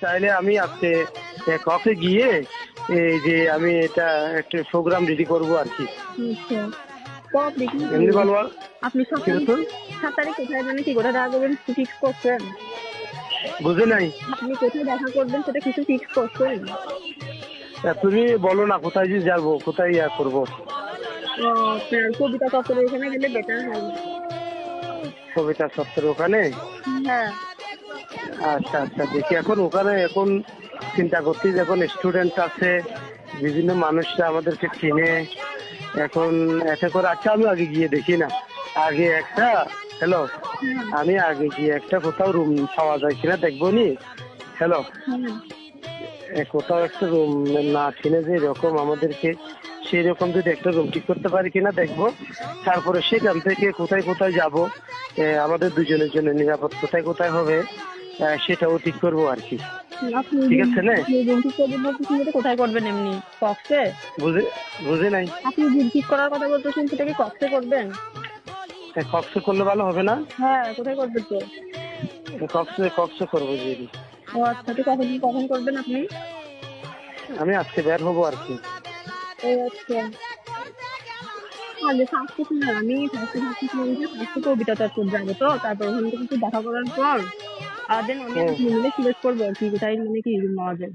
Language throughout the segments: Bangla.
তাহলে আমি আজকে কফে গিয়ে এই যে আমি এটা একটা প্রোগ্রাম রেডি করব আর কি। কব দেখি। এমনি বলব আপনি সাত তারিখ বলতো? সাত তারিখ কোথায় মানে কি? কোথায় দেখা করবেন ফিক্স করছেন। বুঝে নাই। আপনি কোথায় দেখা করবেন সেটা কিছু ফিক্স করছেন? তুমি বলো না কোথায় যে যাব কোথায় ইয়া করব? কবিতা এখানে গেলে বেটার কবিতা সপ্তাহের ওখানে? হ্যাঁ। আচ্ছা আচ্ছা দেখি। এখন ওখানে এখন চিন্তা করছি যে এখন স্টুডেন্ট আছে, বিভিন্ন মানুষরা আমাদেরকে চিনে। এখন এতে করে আচ্ছা আমি আগে গিয়ে দেখি না। আগে একটা হ্যালো হ্যাঁ আমি আগে গিয়ে একটা কোথাও রুম পাওয়া যায় কিনা দেখব নি? হ্যালো হ্যাঁ কোথাও একটা রুম না চিনে যে এরকম আমাদেরকে সেই রকম যদি একটা রুম ঠিক করতে পারি কিনা দেখব। তারপরে সেখান থেকে কোথায় কোথায় যাব? আমাদের দুজনের জন্য নিরাপদ কোথায় কোথায় হবে? এ, সেটাও ঠিক করব আর কি। ঠিক আছে না? ঠিক কোথায় করবেন এমনি? কক্সে? বুঝে বুঝে নাই। আপনি ঠিক করার কথা বলতেছেন সেটা কি কক্সে করবেন? কক্সে করলে ভালো হবে না? হ্যাঁ কোথায় করবেন তো? কক্সে কক্সে করব যদি ও আচ্ছা তো কখন কখন করবেন আপনি? আমি আজকে বের হব আর কি। ও আচ্ছা। তাহলে ফার্স্টে আমি ফার্স্টে ফার্স্টে কবিতা যাব তো তারপর ওখান থেকে কিছু দেখা করার পর দেন আমি। মিলে সিলেক্ট করব আর কি কোথায় মানে কি নেওয়া যায়।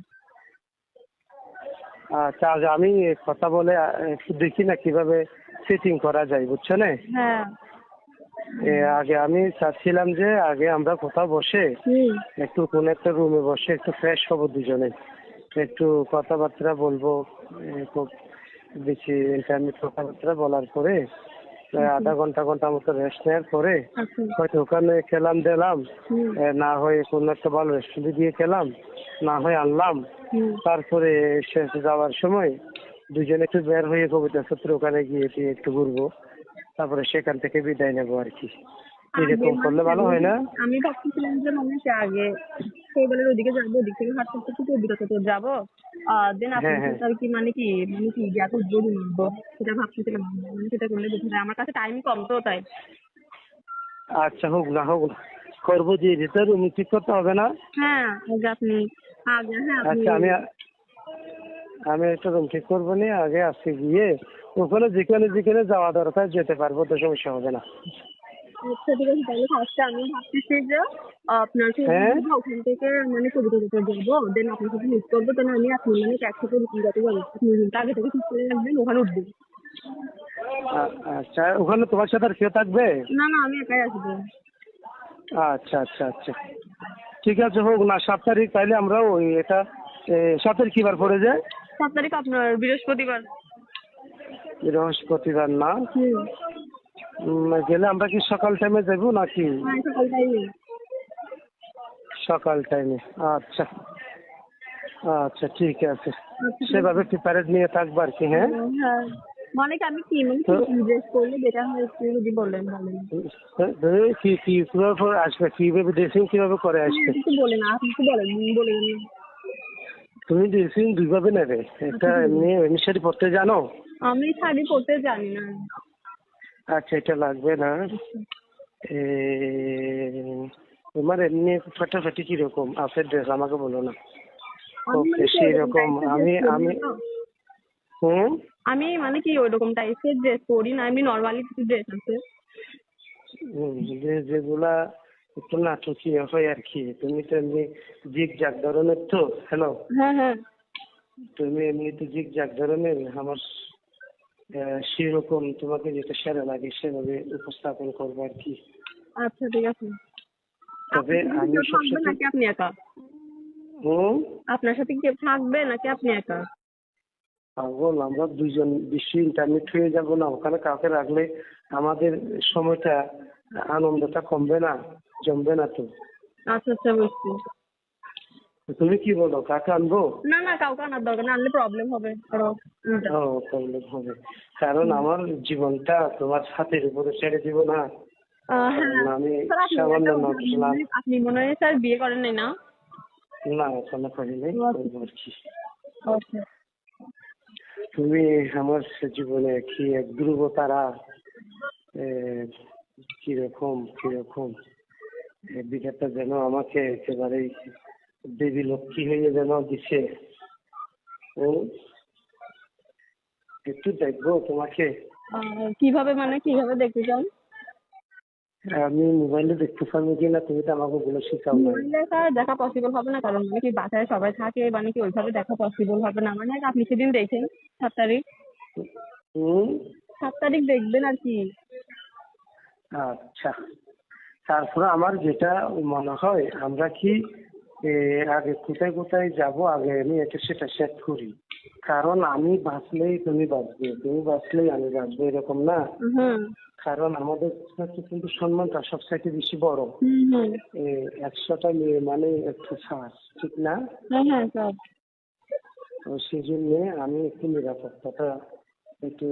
আচ্ছা আজ আমি কথা বলে একটু দেখি না কীভাবে সেটিং করা যায় বুঝছ না? হ্যাঁ। আগে আমি চাচ্ছিলাম যে আগে আমরা কোথাও বসে একটু কোন একটা রুমে বসে একটু ফ্রেশ হব দুজনে। একটু কথাবার্তা বলব খুব বেশি ইন্টারনেট কথাবার্তা বলার পরে আধা ঘণ্টা ঘণ্টা মতো রেস্ট নেওয়ার পরে আচ্ছা। হয়তো ওখানে খেলাম দিলাম। না হয় কোনো একটা ভালো রেস্টুরেন্টে দিয়ে খেলাম না হয় আনলাম তারপরে শেষ যাওয়ার সময় দুজনে একটু বের হয়ে কবিতা সত্র ওখানে গিয়ে দিয়ে একটু ঘুরবো। তারপরে সেখান থেকে বিদায় নেব আর কি। এরকম করলে ভালো হয় না? আমি ভাবতেছিলাম যে মনে হচ্ছে আগে শৈবালের ওদিকে যাব ওদিক থেকে হাঁটতে হাঁটতে একটু কবিতা চত্বর যাব। দেন আপনার হ্যাঁ, হ্যাঁ। আর কি মানে কি মানে কি জ্ঞাত জরুরি নেব সেটা ভাবতেছিলাম মানে সেটা করলে হয়। আমার কাছে টাইম কম তো তাই। আচ্ছা হোক না হোক না। করব যে যেতে রুম ঠিক করতে হবে না? হ্যাঁ আগে আপনি আগে হ্যাঁ আচ্ছা আমি আমি একটা রুম ঠিক করব নি আগে আজকে গিয়ে। ওখানে যেখানে যেখানে যাওয়া দরকার যেতে পারব তো সমস্যা হবে না। আচ্ছা ঠিক আছে তাহলে ফার্স্টে আমি ভাবতেছি যে আপনার হ্যাঁ? ওখান থেকে মানে কবিতা চত্বর যাব দেন আপনার সাথে মিট করব দেন আমি আপনি মানে একসাথে যাতে যাব আগে থেকে ঠিক করে রাখবেন ওখানে উঠবেন আচ্ছা ওখানে তোমার সাথে আর কেউ থাকবে? না না আমি একাই আসব। আচ্ছা আচ্ছা আচ্ছা। ঠিক আছে হোক না সাত তারিখ তাইলে আমরা ওই এটা সাত তারিখ কি বার পড়ে যায়? সাত তারিখ আপনার বৃহস্পতিবার। বৃহস্পতিবার না। গেলে আমরা কি সকাল টাইমে যাব নাকি? হ্যাঁ সকাল টাইমে সকাল টাইমে আচ্ছা। আচ্ছা ঠিক আছে। সেভাবে প্রিপারেড নিয়ে থাকব আর কি হ্যাঁ? হ্যাঁ। মানে আমি কি ড্রেস করলে বেটার হয় যদি বলেন বলেন। কি কি কীভাবে আসবে? কীভাবে ড্রেসিং কীভাবে করে আসবে? কিছু বলেন আপনি কিছু বলেন বলে তুমি ড্রেসিং দুইভাবে নেবে। একটা এমনি এমনি শাড়ি পরতে জানো? আমি শাড়ি পরতে জানি না। আচ্ছা এটা লাগবে না। এ, তোমার এমনি ফাটাফাটি কীরকম? আছে ড্রেস আমাকে বলো না। মানে ওকে কি সেই ওরকম রকম type এর আমি আমি হুম? আমি মানে কি ওইরকম টাইপের ড্রেস পরি না আমি নর্মালি কিছু ড্রেস আছে। যে যেগুলা একটু নাটকীয় হয় আর কি। তুমি তো এমনি জিগ জাগ ধরনের তো হ্যালো হ্যাঁ হ্যাঁ। তুমি এমনিতে জিগ জাগ ধরনের আমার সেরকম তোমাকে যেটা সেরা লাগে সেভাবে উপস্থাপন করব আর কি। আচ্ছা ঠিক আছে। তবে আমি নাকি আপনি একা? হুম আপনার সাথে কেউ থাকবে নাকি আপনি একা? পাগল আমরা দুইজন বিশ্ব ইন্টারনেট হয়ে যাব না। ওখানে কাউকে রাখলে আমাদের সময়টা আনন্দটা কমবে না জমবে না তো। আচ্ছা আচ্ছা বুঝছি। তুমি কি বলো কাকে আনব? না না কাউকে আনার দরকার না আনলে প্রবলেম হবে ও প্রবলেম হবে। কারণ আমার জীবনটা তোমার হাতের উপরে ছেড়ে দিব না। হ্যাঁ আমি সামান্য আপনি মনে হয় স্যার বিয়ে করেন নাই না? না এখনও করি নাই কি। আচ্ছা। তুমি আমার জীবনে কি এক ধ্রুব তারা কীরকম কীরকম? বিধাতা যেন আমাকে একেবারেই দেবী লক্ষ্মী হয়ে যেন দিছে? একটু দেখব তোমাকে। কীভাবে মানে কীভাবে দেখতে চান আমি মোবাইলে দেখতে পারব কিনা তুমি তো আমাকে বলে শিখাও না দেখা পসিবল হবে না কারণ মানে কি বাসায় সবাই থাকে মানে কি ওইভাবে দেখা পসিবল হবে না। মানে আপনি সেদিন দেখেন সাত তারিখ। সাত তারিখ দেখবেন আর কি। আচ্ছা। তারপরে আমার যেটা মনে হয় আমরা কি আগে কোথায় কোথায় যাব আগে আমি এটা সেটা সেট করি। কারণ আমি বাঁচলেই তুমি বাঁচবে তুমি বাঁচলেই আমি বাঁচবো এরকম না? কারণ আমাদের কাছে কিন্তু সম্মানটা সব সাইডে বেশি বড়। একশোটা মেয়ে মানে একটা শ্বাস ঠিক না? হ্যাঁ হ্যাঁ তো সেই জন্য আমি একটু নিরাপত্তাটা একটু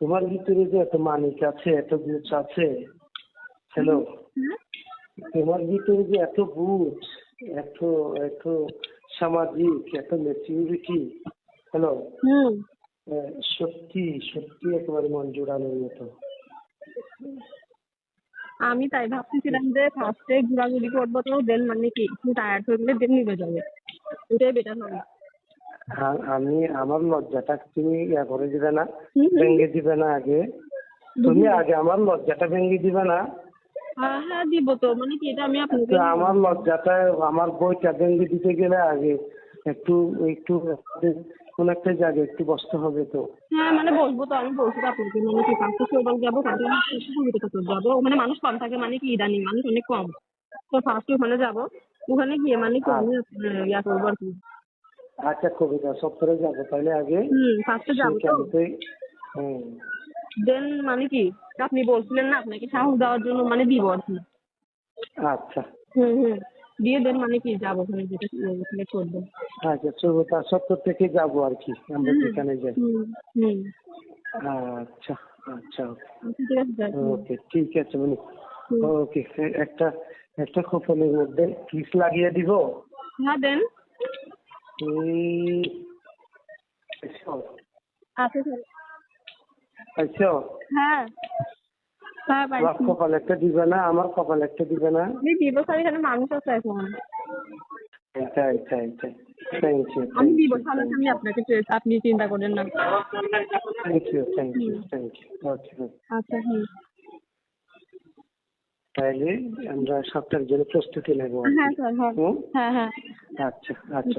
তোমার ভিতরে যে এত মানিক আছে এত গুছ আছে? হ্যালো হ্যাঁ? তোমার ভিতরে যে এত বুঝ এত এত সামাজিক এত ম্যাচিউরিটি হ্যালো? সত্যি সত্যি একেবারে মন জোড়ানোর মতো। আমি তাই ভাবতেছিলাম যে ফার্স্টে ঘোরাঘুরি করব তো দেন মানে কি একটু টায়ার্ড হয়ে গেলে দেন নিবে যাবে। এটাই বেটার হবে। আ- আমি আমার লজ্জাটা তুমি ইয়া করে দিবে না। ভেঙে দিবে না আগে। তুমি আগে আমার লজ্জাটা ভেঙে দিবে না হ্যাঁ হ্যাঁ দিব তো। মানে কি এটা আমি আপনাকে আমার লজ্জাটা আমার বই ভেঙে দিতে গেলে আগে একটু একটু কোন একটা জায়গায় একটু বসতে হবে তো। হ্যাঁ মানে বসবো তো আমি বলছি তো আপনাকে মানে কি ফার্স্টে শোরবাগ যাব তো যাব। ওখানে মানুষ কম থাকে মানে কি ইদানিং মানুষ অনেক কম। তো ফার্স্টে ওখানে যাব ওখানে গিয়ে মানে কি আমি ইয়া করব আর কি। আচ্ছা কবিতা সপ্তাহে যাব তাহলে আগে হুম ফার্স্টে যাব তো। হুম। দেন মানে কি? আপনি বলছিলেন না আপনাকে সাহস দেওয়ার জন্য মানে দিব আর কি। আচ্ছা। হুম হুম। দিয়ে দেন মানে কি যাব ওখানে যেটা সিলেক্ট করব। আচ্ছা চৌতা সত্তর থেকে যাব আর কি আমরা যাই। হুম আচ্ছা আচ্ছা আচ্ছা ঠিক আছে যাই। ওকে ঠিক আছে মানে ওকে একটা একটা খোপনের মধ্যে কিস লাগিয়ে দিব। হ্যাঁ দেন আচ্ছা আচ্ছা আচ্ছা হ্যাঁ। হ্যাঁ আমার পাইছি। কপাল একটা দিবে না আমার কপাল একটা দিবে না। আমি দিব স্যার এখানে মানুষ আছে এখন। আচ্ছা আচ্ছা আচ্ছা থ্যাংক ইউ আমি দিব আপনাকে আপনি চিন্তা করেন না। Thank you thank you thank you okay আচ্ছা তাহলে আমরা সপ্তাহের জন্য প্রস্তুতি নেব। হ্যাঁ স্যার হ্যাঁ। হুম? হ্যাঁ হ্যাঁ। আচ্ছা আচ্ছা।